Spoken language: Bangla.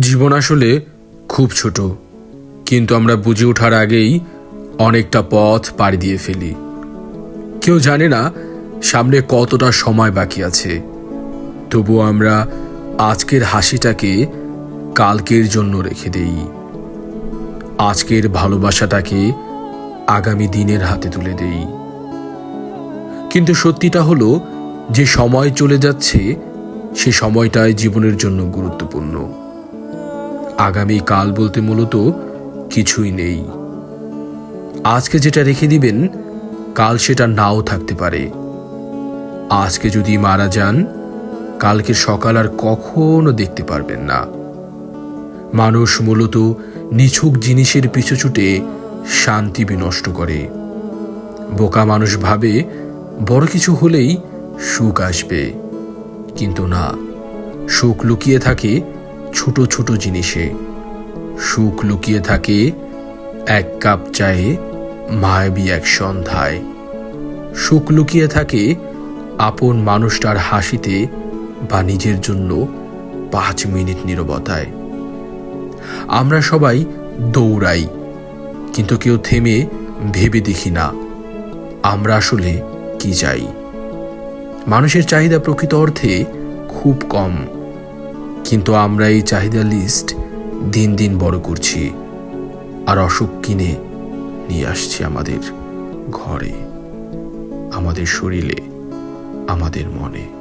জীবন আসলে খুব ছোট, কিন্তু আমরা বুঝে ওঠার আগেই অনেকটা পথ পাড়ি দিয়ে ফেলি। কেউ জানে না সামনে কতটা সময় বাকি আছে তবুও আমরা আজকের হাসিটাকে কালকের জন্য রেখে দেই। আজকের ভালোবাসাটাকে আগামী দিনের হাতে তুলে দেই। কিন্তু সত্যিটা হলো, যে সময় চলে যাচ্ছে, সে সময়টাই জীবনের জন্য গুরুত্বপূর্ণ। আগামী কাল বলতে মূলত কিছুই নেই। আজকে যেটা রেখে দিবেন, কাল সেটা নাও থাকতে পারে। আজকে যদি মারা যান, কালকে সকাল আর কখনো দেখতে পারবেন না। মানুষ মূলত নিছক জিনিসের পিছু ছুটে শান্তি বিনষ্ট করে। বোকা মানুষ ভাবে বড় কিছু হলেই সুখ আসবে। কিন্তু না, সুখ লুকিয়ে থাকে ছোট ছোট জিনিসে। সুখ লুকিয়ে থাকে এক কাপ চায়ে, মায়াবী এক সন্ধ্যায়। সুখ লুকিয়ে থাকে আপন মানুষটার হাসিতে বা নিজের জন্য পাঁচ মিনিট নীরবতায়। আমরা সবাই দৌড়াই, কিন্তু কেউ থেমে ভেবে দেখি না আমরা আসলে কি চাই। মানুষের চাহিদা প্রকৃত অর্থে খুব কম। কিন্তু আমরা এই চাহিদা লিস্ট দিন দিন বড় করছি আর অসুখ কিনে নিয়ে আসছি আমাদের ঘরে, আমাদের শরীরে, আমাদের মনে।